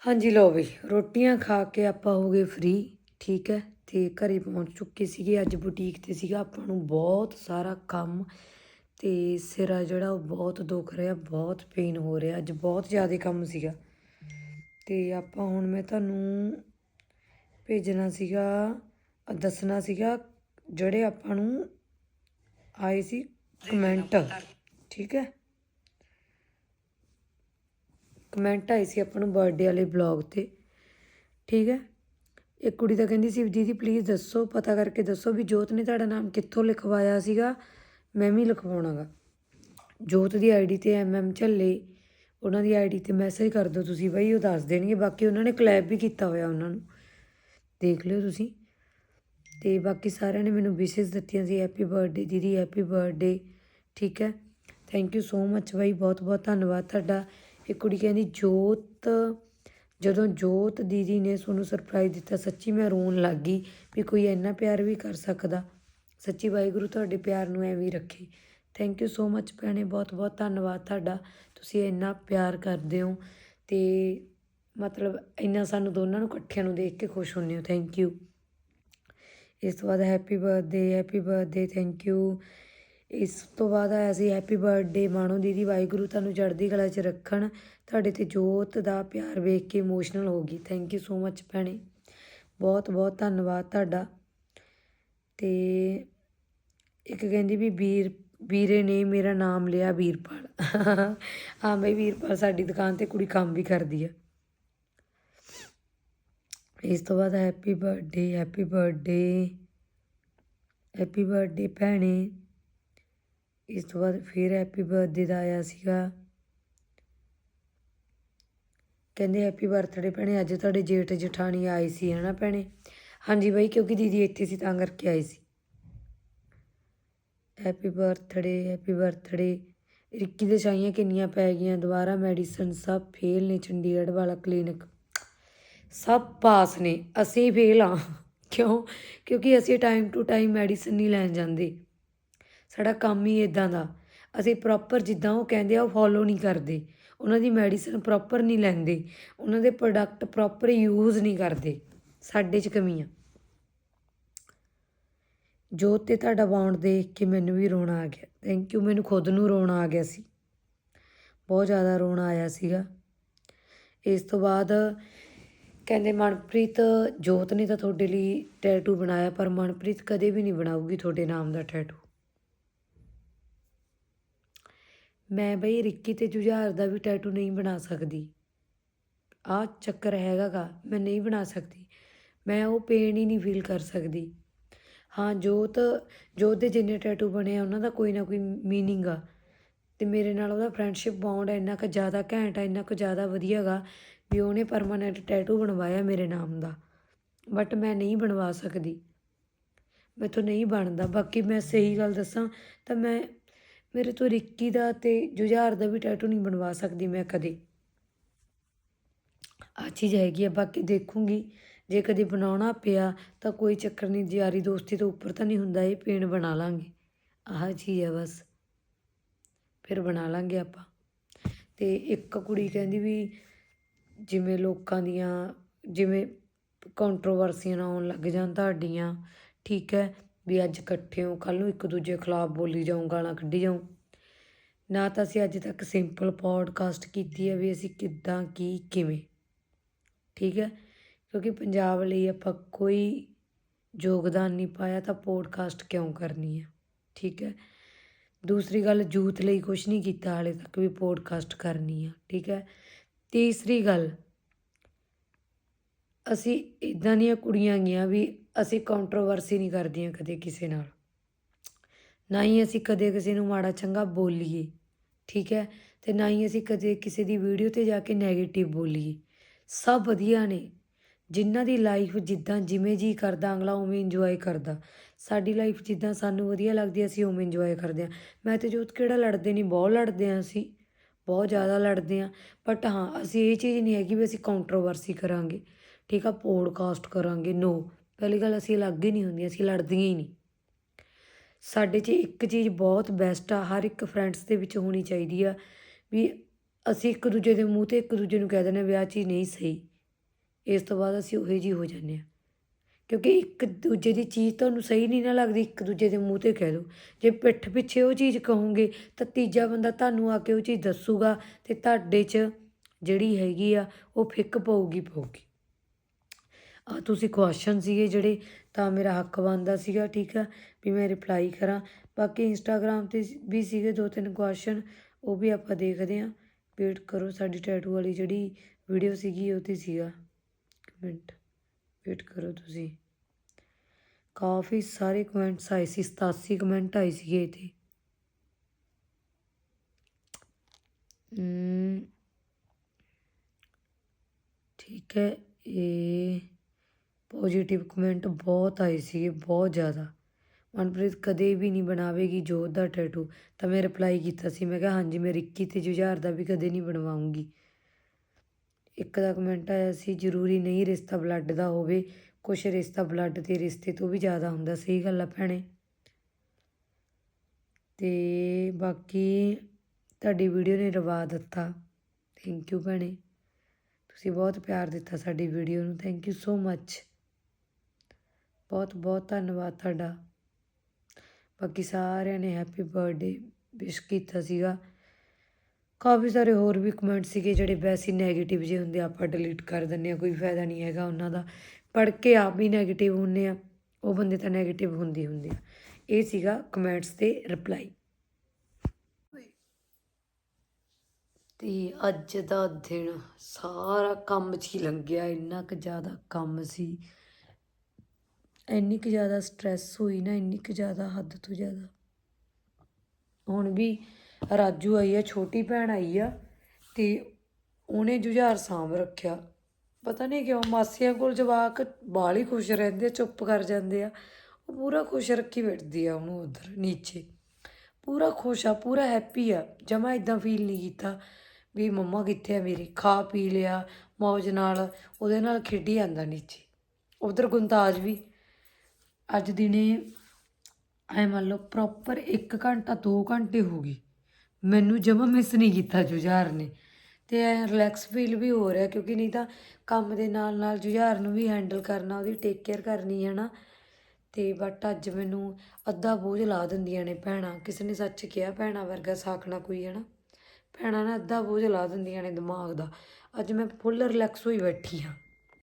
ਹਾਂਜੀ ਲੋ ਬਈ ਰੋਟੀਆਂ ਖਾ ਕੇ ਆਪਾਂ ਹੋ ਗਏ ਫ੍ਰੀ ਠੀਕ ਹੈ? ਤੇ ਘਰੇ ਪਹੁੰਚ ਚੁੱਕੇ ਸੀਗੇ, ਅੱਜ ਬੁਟੀਕ ਤੇ ਸੀਗਾ। ਆਪਾਂ ਨੂੰ ਬਹੁਤ ਸਾਰਾ ਕੰਮ ਅਤੇ ਸਿਰ ਆ ਜਿਹੜਾ ਉਹ ਬਹੁਤ ਦੁਖ ਰਿਹਾ, ਬਹੁਤ ਪੇਨ ਹੋ ਰਿਹਾ, ਅੱਜ ਬਹੁਤ ਜ਼ਿਆਦਾ ਕੰਮ ਸੀਗਾ। ਅਤੇ ਆਪਾਂ ਹੁਣ ਮੈਂ ਤੁਹਾਨੂੰ ਭੇਜਣਾ ਸੀਗਾ, ਦੱਸਣਾ ਸੀਗਾ, ਜਿਹੜੇ ਆਪਾਂ ਨੂੰ ਆਏ ਸੀ ਕਮੈਂਟ ਠੀਕ ਹੈ? ਕਮੈਂਟ ਆਏ ਸੀ ਆਪਾਂ ਨੂੰ ਬਰਥਡੇ ਵਾਲੇ ਬਲੌਗ ਤੇ। ਠੀਕ ਹੈ? ਇੱਕ ਕੁੜੀ ਤਾਂ ਕਹਿੰਦੀ ਸੀ ਦੀਦੀ ਪਲੀਜ਼ ਦੱਸੋ, ਪਤਾ ਕਰਕੇ ਦੱਸੋ ਵੀ ਜੋਤ ਨੇ ਤੁਹਾਡਾ ਨਾਮ ਕਿੱਥੋਂ ਲਿਖਵਾਇਆ ਸੀਗਾ? ਮੈਂ ਵੀ ਲਿਖਵਾਉਣਾਗਾ। ਜੋਤ ਦੀ ਆਈਡੀ ਤੇ ਐਮਐਮ ਝੱਲੇ, ਉਹਨਾਂ ਦੀ ਆਈਡੀ ਤੇ ਮੈਸੇਜ ਕਰ ਦਿਓ ਤੁਸੀਂ ਬਾਈ, ਉਹ ਦੱਸ ਦੇਣਗੇ। ਬਾਕੀ ਉਹਨਾਂ ਨੇ ਕਲੈਬ ਵੀ ਕੀਤਾ ਹੋਇਆ ਉਹਨਾਂ ਨੂੰ। ਦੇਖ ਲਿਓ ਤੁਸੀਂ। ਤੇ ਬਾਕੀ ਸਾਰਿਆਂ ਨੇ ਮੈਨੂੰ ਵਿਸ਼ੇਸ ਦਿੱਤੀਆਂ ਸੀ ਹੈਪੀ ਬਰਥਡੇ ਦੀਦੀ ਹੈਪੀ ਬਰਥਡੇ ਠੀਕ ਹੈ? ਥੈਂਕ ਯੂ ਸੋ ਮੱਚ ਬਾਈ, ਬਹੁਤ ਬਹੁਤ ਧੰਨਵਾਦ ਤੁਹਾਡਾ। ਇੱਕ ਕੁੜੀ ਕਹਿੰਦੀ, ਜੋਤ, ਜਦੋਂ ਜੋਤ ਦੀਦੀ ਨੇ ਤੁਹਾਨੂੰ ਸਰਪ੍ਰਾਈਜ਼ ਦਿੱਤਾ, ਸੱਚੀ ਮੈਂ ਰੋਣ ਲੱਗ ਗਈ ਵੀ ਕੋਈ ਇੰਨਾ ਪਿਆਰ ਵੀ ਕਰ ਸਕਦਾ। ਸੱਚੀ ਵਾਹਿਗੁਰੂ ਤੁਹਾਡੇ ਪਿਆਰ ਨੂੰ ਐਵੇਂ ਰੱਖੇ। ਥੈਂਕ ਯੂ ਸੋ ਮੱਚ ਭੈਣੇ ਬਹੁਤ ਬਹੁਤ ਧੰਨਵਾਦ ਤੁਹਾਡਾ। ਤੁਸੀਂ ਇੰਨਾ ਪਿਆਰ ਕਰਦੇ ਹੋ ਤੇ ਮਤਲਬ ਇੰਨਾ ਸਾਨੂੰ ਦੋਨਾਂ ਨੂੰ ਇਕੱਠਿਆਂ ਨੂੰ ਦੇਖ ਕੇ ਖੁਸ਼ ਹੁੰਨੇ ਹੋ। ਥੈਂਕ ਯੂ ਇਸ ਤੋਂ ਬਾਅਦ happy birthday happy birthday thank you ਇਸ ਤੋਂ ਬਾਅਦ ਆਇਆ ਸੀ ਹੈਪੀ ਬਰਥਡੇ ਮਾਣੋ ਦੀਦੀ, ਵਾਹਿਗੁਰੂ ਤੁਹਾਨੂੰ ਚੜ੍ਹਦੀ ਕਲਾ 'ਚ ਰੱਖਣ। ਤੁਹਾਡੇ ਤੇ ਜੋਤ ਦਾ ਪਿਆਰ ਵੇਖ ਕੇ ਇਮੋਸ਼ਨਲ ਹੋ ਗਈ। ਥੈਂਕ ਯੂ ਸੋ ਮੱਚ ਭੈਣੇ। ਬਹੁਤ ਬਹੁਤ ਧੰਨਵਾਦ ਤੁਹਾਡਾ। ਤੇ ਇੱਕ ਕਹਿੰਦੀ ਵੀ ਵੀਰ, ਵੀਰੇ ਨੇ ਮੇਰਾ ਨਾਮ ਲਿਆ ਵੀਰਪਾਲ। ਹਾਂ ਬਈ ਵੀਰਪਾਲ ਸਾਡੀ ਦੁਕਾਨ ਤੇ ਕੁੜੀ ਕੰਮ ਵੀ ਕਰਦੀ ਆ। ਇਸ ਤੋਂ ਬਾਅਦ happy birthday happy birthday happy birthday ਭੈਣੇ। ਇਸ ਤੋਂ ਬਾਅਦ ਫਿਰ ਹੈਪੀ ਬਰਥਡੇ ਦਾ ਆਇਆ ਸੀਗਾ। ਕਹਿੰਦੇ ਹੈਪੀ ਬਰਥਡੇ ਭੈਣੇ, ਅੱਜ ਤੁਹਾਡੇ ਜੇਠ ਜਠਾਣੀ ਆਏ ਸੀ, ਹਨਾ ਭੈਣੇ? ਹਾਂਜੀ ਬਾਈ, ਕਿਉਂਕਿ ਦੀਦੀ ਇੱਥੇ ਸੀ ਤਾਂ ਕਰਕੇ ਆਈ ਸੀ। Happy birthday happy birthday Ricky ਦੇ ਛਾਈਆਂ ਕਿੰਨੀਆਂ ਪੈ ਗਈਆਂ। ਦੁਬਾਰਾ ਮੈਡੀਸਨ ਸਭ ਫੇਲ ਨੇ, ਚੰਡੀਗੜ੍ਹ ਵਾਲਾ ਕਲੀਨਿਕ ਸਭ ਪਾਸ ਨੇ। ਅਸੀਂ ਫੇਲ ਆ ਕਿਉਂ? ਕਿਉਂਕਿ ਅਸੀਂ ਟਾਈਮ ਟੂ ਟਾਈਮ ਮੈਡੀਸਨ ਨਹੀਂ ਲੈਣ ਜਾਂਦੇ। ਸਾਡਾ ਕੰਮ ਹੀ ਇਦਾਂ ਦਾ। ਅਸੀਂ ਪ੍ਰੋਪਰ ਜਿੱਦਾਂ ਉਹ ਕਹਿੰਦੇ ਆ, ਉਹ ਫੋਲੋ ਨਹੀਂ ਕਰਦੇ। ਉਹਨਾਂ ਦੀ ਮੈਡੀਸਨ ਪ੍ਰੋਪਰ ਨਹੀਂ ਲੈਂਦੇ। ਉਹਨਾਂ ਦੇ ਪ੍ਰੋਡਕਟ ਪ੍ਰੋਪਰ ਯੂਜ਼ ਨਹੀਂ ਕਰਦੇ। ਸਾਡੇ 'ਚ ਕਮੀ ਆ ਜੋਤ ਤੇ ਤੁਹਾਡਾ ਬੌਂਡ ਦੇਖ ਕੇ ਮੈਨੂੰ ਵੀ ਰੋਣਾ ਆ ਗਿਆ। ਥੈਂਕ ਯੂ ਮੈਨੂੰ ਖੁਦ ਨੂੰ ਰੋਣਾ ਆ ਗਿਆ ਸੀ। ਬਹੁਤ ਜ਼ਿਆਦਾ ਰੋਣਾ ਆਇਆ ਸੀਗਾ। ਇਸ ਤੋਂ ਬਾਅਦ ਕਹਿੰਦੇ ਮਨਪ੍ਰੀਤ, ਜੋਤ ਨੇ ਤਾਂ ਤੁਹਾਡੇ ਲਈ ਟੈਟੂ ਬਣਾਇਆ, ਪਰ ਮਨਪ੍ਰੀਤ ਕਦੇ ਵੀ ਨਹੀਂ ਬਣਾਊਗੀ ਤੁਹਾਡੇ ਨਾਮ ਦਾ ਟੈਟੂ ਮੈਂ ਬਈ ਰਿੱਕੀ ਤੇ ਜੁਝਾਰ ਦਾ ਵੀ ਟੈਟੂ ਨਹੀਂ ਬਣਾ ਸਕਦੀ। ਆ ਚੱਕਰ ਹੈਗਾਗਾ, ਮੈਂ ਨਹੀਂ ਬਣਾ ਸਕਦੀ। ਮੈਂ ਉਹ ਪੇਨ ਹੀ ਨਹੀਂ ਫੀਲ ਕਰ ਸਕਦੀ। ਹਾਂ ਜੋਤ ਜੋਤ ਦੇ ਜਿੰਨੇ ਟੈਟੂ ਬਣੇ ਆ, ਉਹਨਾਂ ਦਾ ਕੋਈ ਨਾ ਕੋਈ ਮੀਨਿੰਗ ਆ। ਤੇ ਮੇਰੇ ਨਾਲ ਉਹਦਾ ਫਰੈਂਡਸ਼ਿਪ ਬੌਂਡ ਇੰਨਾ ਕੁ ਜ਼ਿਆਦਾ ਘੈਂਟ ਆ, ਇੰਨਾ ਕੁ ਜ਼ਿਆਦਾ ਵਧੀਆ ਗਾ ਵੀ ਉਹਨੇ ਪਰਮਾਨੈਂਟ ਟੈਟੂ ਬਣਵਾਇਆ ਮੇਰੇ ਨਾਮ ਦਾ। ਬਟ ਮੈਂ ਨਹੀਂ ਬਣਵਾ ਸਕਦੀ। ਮੈਂ ਤੋਂ ਨਹੀਂ ਬਣਦਾ। ਬਾਕੀ ਮੈਂ ਸਹੀ ਗੱਲ ਦੱਸਾਂ, ਤਾਂ ਮੈਂ, ਮੇਰੇ ਤੋਂ ਰਿੱਕੀ ਦਾ ਤੇ ਜੁਝਾਰ ਦਾ ਵੀ ਟੈਟੂ ਨਹੀਂ ਬਣਵਾ ਸਕਦੀ ਮੈਂ ਕਦੇ। ਆ ਚੀਜ਼ ਹੈਗੀ ਆ, ਬਾਕੀ ਦੇਖੂੰਗੀ। ਜੇ ਕਦੇ ਬਣਾਉਣਾ ਪਿਆ ਤਾਂ ਕੋਈ ਚੱਕਰ ਨਹੀਂ, ਯਾਰੀ ਦੋਸਤੀ ਤੋਂ ਉੱਪਰ ਤਾਂ ਨਹੀਂ ਹੁੰਦਾ, ਇਹ ਪੇਣ ਬਣਾ ਲਾਂਗੇ। ਆਹ ਚੀਜ਼ ਆ ਬਸ। ਫਿਰ ਬਣਾ ਲਾਂਗੇ ਆਪਾਂ। ਤੇ ਇੱਕ ਕੁੜੀ ਕਹਿੰਦੀ ਵੀ ਜਿਵੇਂ ਲੋਕਾਂ ਦੀਆਂ, ਜਿਵੇਂ ਕੰਟਰੋਵਰਸੀਆਂ ਆਉਣ ਲੱਗ ਜਾਣ ਤੁਹਾਡੀਆਂ, ਠੀਕ ਹੈ, ਵੀ ਅੱਜ ਇਕੱਠੇ ਹੋ ਕੱਲ ਨੂੰ ਇੱਕ ਦੂਜੇ ਖਿਲਾਫ ਬੋਲੀ ਜਾਊ, ਗਾਲਾਂ ਕੱਢੀ ਜਾਊ। ਨਾ ਤਾਂ ਅਸੀਂ ਅੱਜ ਤੱਕ ਸਿੰਪਲ ਪੋਡਕਾਸਟ ਕੀਤੀ ਹੈ ਵੀ ਅਸੀਂ ਕਿੱਦਾਂ, ਕੀ, ਕਿਵੇਂ, ਠੀਕ ਹੈ। ਕਿਉਂਕਿ ਪੰਜਾਬ ਲਈ ਆਪਾਂ ਕੋਈ ਯੋਗਦਾਨ ਨਹੀਂ ਪਾਇਆ ਤਾਂ ਪੋਡਕਾਸਟ ਕਿਉਂ ਕਰਨੀ ਹੈ? ਠੀਕ ਹੈ। ਦੂਸਰੀ ਗੱਲ ਯੂਥ ਲਈ ਕੁਝ ਨਹੀਂ ਕੀਤਾ ਹਾਲੇ ਤੱਕ ਵੀ ਪੋਡਕਾਸਟ ਕਰਨੀ ਆ, ਠੀਕ ਹੈ। ਤੀਸਰੀ ਗੱਲ, ਅਸੀਂ ਇਦਾਂ ਦੀਆਂ ਕੁੜੀਆਂ ਗੀਆਂ ਵੀ ਅਸੀਂ ਕੰਟਰੋਵਰਸੀ ਨਹੀਂ ਕਰਦੀਆਂ ਕਦੇ ਕਿਸੇ ਨਾਲ। ਨਾ ਹੀ ਅਸੀਂ ਕਦੇ ਕਿਸੇ ਨੂੰ ਮਾੜਾ ਚੰਗਾ ਬੋਲੀਏ, ਠੀਕ ਹੈ। ਤੇ ਨਾ ਹੀ ਅਸੀਂ ਕਦੇ ਕਿਸੇ ਦੀ ਵੀਡੀਓ ਤੇ ਜਾ ਕੇ 네ਗੇਟਿਵ ਬੋਲੀਏ। ਸਭ ਵਧੀਆ ਨੇ। ਜਿਨ੍ਹਾਂ ਦੀ ਲਾਈਫ ਜਿੱਦਾਂ ਜਿਵੇਂ ਜੀਅ ਕਰਦਾ, ਅਗਲਾ ਉਵੇਂ ਇੰਜੋਏ ਕਰਦਾ। ਸਾਡੀ ਲਾਈਫ ਜਿੱਦਾਂ ਸਾਨੂੰ ਵਧੀਆ ਲੱਗਦੀ, ਅਸੀਂ ਉਵੇਂ ਇੰਜੋਏ ਕਰਦੇ ਹਾਂ। ਮੈਂ ਤੇ ਜੋਤ ਕਿਹੜਾ ਲੜਦੇ ਨਹੀਂ ਬਹੁਤ ਲੜਦੇ ਹਾਂ ਅਸੀਂ, ਬਹੁਤ ਜ਼ਿਆਦਾ ਲੜਦੇ ਹਾਂ। ਬਟ ਹਾਂ, ਅਸੀਂ ਇਹ ਚੀਜ਼ ਨਹੀਂ ਹੈਗੀ ਵੀ ਅਸੀਂ ਕੰਟਰੋਵਰਸੀ ਕਰਾਂਗੇ। ਠੀਕ ਆ ਪੋਡਕਾਸਟ ਕਰਾਂਗੇ ਨੋ ਪਹਿਲੀ ਗੱਲ ਅਸੀਂ ਅਲੱਗ ਹੀ ਨਹੀਂ ਹੁੰਦੀਆਂ, ਅਸੀਂ ਲੜਦੀਆਂ ਹੀ ਨਹੀਂ। ਸਾਡੇ 'ਚ ਇੱਕ ਚੀਜ਼ ਬਹੁਤ ਬੈਸਟ ਆ, ਹਰ ਇੱਕ ਫਰੈਂਡਸ ਦੇ ਵਿੱਚ ਹੋਣੀ ਚਾਹੀਦੀ ਆ ਵੀ ਅਸੀਂ ਇੱਕ ਦੂਜੇ ਦੇ ਮੂੰਹ ਤੇ ਇੱਕ ਦੂਜੇ ਨੂੰ ਕਹਿ ਦਿੰਦੇ ਹਾਂ ਵੀ ਆਹ ਚੀਜ਼ ਨਹੀਂ ਸਹੀ। ਇਸ ਤੋਂ ਬਾਅਦ ਅਸੀਂ ਉਹੇ ਜਿਹੀ ਹੋ ਜਾਂਦੇ ਹਾਂ। ਕਿਉਂਕਿ ਇੱਕ ਦੂਜੇ ਦੀ ਚੀਜ਼ ਤੁਹਾਨੂੰ ਸਹੀ ਨਹੀਂ ਨਾ ਲੱਗਦੀ, ਇੱਕ ਦੂਜੇ ਦੇ ਮੂੰਹ ਤੇ ਕਹਿ ਦਿਉ ਜੇ ਪਿੱਠ ਪਿੱਛੇ ਉਹ ਚੀਜ਼ ਕਹੋਗੇ, ਤਾਂ ਤੀਜਾ ਬੰਦਾ ਤੁਹਾਨੂੰ ਆ ਕੇ ਉਹ ਚੀਜ਼ ਦੱਸੂਗਾ ਅਤੇ ਤੁਹਾਡੇ 'ਚ ਜਿਹੜੀ ਹੈਗੀ ਆ, ਉਹ ਫਿੱਕ ਪਊਗੀ ਪਊਗੀ। ਆ ਤੁਸੀਂ ਕੁਐਸਚਨ ਸੀਗੇ ਜਿਹੜੇ, ਤਾਂ ਮੇਰਾ ਹੱਕ ਬਣਦਾ ਸੀਗਾ, ਠੀਕ ਆ, ਵੀ ਮੈਂ ਰਿਪਲਾਈ ਕਰਾਂ। ਬਾਕੀ ਇੰਸਟਾਗ੍ਰam ਤੇ ਵੀ ਸੀਗੇ ਦੋ ਤਿੰਨ ਕੁਐਸਚਨ, ਉਹ ਵੀ ਆਪਾਂ ਦੇਖਦੇ ਆਂ ਵੇਟ ਕਰੋ, ਸਾਡੀ ਟੈਟੂ ਵਾਲੀ ਜਿਹੜੀ ਵੀਡੀਓ ਸੀਗੀ, ਉਹ ਤੇ ਸੀਗਾ। ਮਿੰਟ। ਵੇਟ ਕਰੋ ਤੁਸੀਂ। ਕਾਫੀ ਸਾਰੇ ਕਮੈਂਟਸ ਆਏ ਸੀ 87 ਕਮੈਂਟ ਆਏ ਸੀਗੇ ਇਹ ਤੇ ਠੀਕ ਹੈ, ਇਹ ਪੋਜੀਟਿਵ ਕਮੈਂਟ ਬਹੁਤ ਆਏ ਸੀਗੇ, ਬਹੁਤ ਜ਼ਿਆਦਾ। ਮਨਪ੍ਰੀਤ ਕਦੇ ਵੀ ਨਹੀਂ ਬਣਾਵੇਗੀ ਜੋਤ ਦਾ ਟੈਟੂ ਤਾਂ ਮੈਂ ਰਿਪਲਾਈ ਕੀਤਾ ਸੀ, ਮੈਂ ਕਿਹਾ ਹਾਂਜੀ, ਮੈਂ ਰਿੱਕੀ ਤੇ ਜੁਝਾਰ ਦਾ ਵੀ ਕਦੇ ਨਹੀਂ ਬਣਵਾਉਂਗੀ। ਇੱਕ ਦਾ ਕਮੈਂਟ ਆਇਆ ਸੀ ਜ਼ਰੂਰੀ ਨਹੀਂ ਰਿਸ਼ਤਾ ਬਲੱਡ ਦਾ ਹੋਵੇ, ਕੁਛ ਰਿਸ਼ਤਾ ਬਲੱਡ ਤੇ ਰਿਸ਼ਤੇ ਤੋਂ ਵੀ ਜ਼ਿਆਦਾ ਹੁੰਦਾ, ਸਹੀ ਗੱਲ ਆ ਭੈਣੇ। ਤੇ ਬਾਕੀ ਤੁਹਾਡੀ ਵੀਡੀਓ ਨੇ ਰਵਾ ਦਿੱਤਾ। ਥੈਂਕ ਯੂ ਭੈਣੇ। ਤੁਸੀਂ ਬਹੁਤ ਪਿਆਰ ਦਿੱਤਾ ਸਾਡੀ ਵੀਡੀਓ ਨੂੰ। ਥੈਂਕ ਯੂ ਸੋ ਮੱਚ ਬਹੁਤ ਬਹੁਤ ਧੰਨਵਾਦ ਤੁਹਾਡਾ। ਬਾਕੀ ਸਾਰਿਆਂ ਨੇ ਹੈਪੀ ਬਰਥਡੇ ਵਿਸ਼ ਕੀਤਾ ਸੀਗਾ। ਕਾਫੀ ਸਾਰੇ ਹੋਰ ਵੀ ਕਮੈਂਟ ਸੀਗੇ ਜਿਹੜੇ ਵੈਸੇ ਨੈਗੇਟਿਵ ਜਿਹੇ ਹੁੰਦੇ ਆਪਾਂ ਡਿਲੀਟ ਕਰ ਦਿੰਦੇ ਆ ਕੋਈ ਫਾਇਦਾ ਨਹੀਂ ਹੈਗਾ ਉਹਨਾਂ ਦਾ। ਪੜ੍ਹ ਕੇ ਆਪ ਵੀ ਨੈਗੇਟਿਵ ਹੁੰਦੇ ਆ, ਉਹ ਬੰਦੇ ਤਾਂ ਨੈਗੇਟਿਵ ਹੁੰਦੇ ਹੁੰਦੇ ਆ। ਇਹ ਸੀਗਾ ਕਮੈਂਟਸ ਤੇ ਰਿਪਲਾਈ ਤੇ ਅੱਜ ਦਾ ਦਿਨ ਸਾਰਾ ਕੰਮ 'ਚ ਹੀ ਲੰਘਿਆ, ਇੰਨਾ ਕੁ ਜ਼ਿਆਦਾ ਕੰਮ ਸੀ। ਇੰਨੀ ਕੁ ਜ਼ਿਆਦਾ ਸਟ੍ਰੈਸ ਹੋਈ ਨਾ, ਇੰਨੀ ਕੁ ਜ਼ਿਆਦਾ ਹੱਦ ਤੋਂ ਜ਼ਿਆਦਾ। ਹੁਣ ਵੀ ਰਾਜੂ ਆਈ ਆ ਛੋਟੀ ਭੈਣ ਆਈ ਆ ਤੇ ਉਹਨੇ ਜੁਝਾਰ ਸਾਂਭ ਰੱਖਿਆ। ਪਤਾ ਨਹੀਂ ਕਿਉਂ ਮਾਸੀਆਂ ਕੋਲ ਜਵਾਕ ਬਾਲ ਹੀ ਖੁਸ਼ ਰਹਿੰਦੇ ਆ, ਚੁੱਪ ਕਰ ਜਾਂਦੇ ਆ। ਉਹ ਪੂਰਾ ਖੁਸ਼ ਰੱਖੀ ਬੈਠਦੀ ਆ ਉਹਨੂੰ ਉਧਰ ਨੀਚੇ। ਪੂਰਾ ਖੁਸ਼ ਆ ਪੂਰਾ ਹੈਪੀ ਆ। ਜਮਾ ਇਦਾਂ ਫੀਲ ਨਹੀਂ ਕੀਤਾ ਵੀ ਮੰਮਾ ਕਿੱਥੇ ਆ ਮੇਰੀ ਖਾ ਪੀ ਲਿਆ ਮੌਜ ਨਾਲ ਉਹਦੇ ਨਾਲ ਖੇਡੀ ਜਾਂਦਾ ਨੀਚੇ। ਉਧਰ ਗੁੰਤਾਜ ਵੀ ਅੱਜ ਦਿਨੇ ਐ ਮੰਨ ਲਓ ਪ੍ਰੋਪਰ 1 ਘੰਟਾ 2 ਘੰਟੇ ਹੋ ਗਏ। ਮੈਨੂੰ ਜਮਾ ਮਿਸ ਨਹੀਂ ਕੀਤਾ ਜੁਝਾਰ ਨੇ। ਤੇ ਐ ਰਿਲੈਕਸ ਫੀਲ ਵੀ ਹੋ ਰਿਹਾ ਕਿਉਂਕਿ ਨਹੀਂ ਤਾਂ ਕੰਮ ਦੇ ਨਾਲ ਨਾਲ ਜੁਝਾਰ ਨੂੰ ਵੀ ਹੈਂਡਲ ਕਰਨਾ, ਉਹਦੀ ਟੇਕ ਕੇਅਰ ਕਰਨੀ ਹੈ ਨਾ। ਤੇ ਬਟ ਅੱਜ ਮੈਨੂੰ ਅੱਧਾ ਬੋਝ ਲਾ ਦਿੰਦੀਆਂ ਨੇ ਭੈਣਾਂ। ਕਿਸੇ ਨੇ ਸੱਚ ਕਿਹਾ ਭੈਣਾਂ ਵਰਗਾ ਸਾਖਣਾ ਕੋਈ, ਹੈ ਨਾ। ਭੈਣਾਂ ਨਾ ਅੱਧਾ ਬੋਝ ਲਾ ਦਿੰਦੀਆਂ ਨੇ ਦਿਮਾਗ ਦਾ। ਅੱਜ ਮੈਂ ਫੁੱਲ ਰਿਲੈਕਸ ਹੋਈ ਬੈਠੀ ਹਾਂ।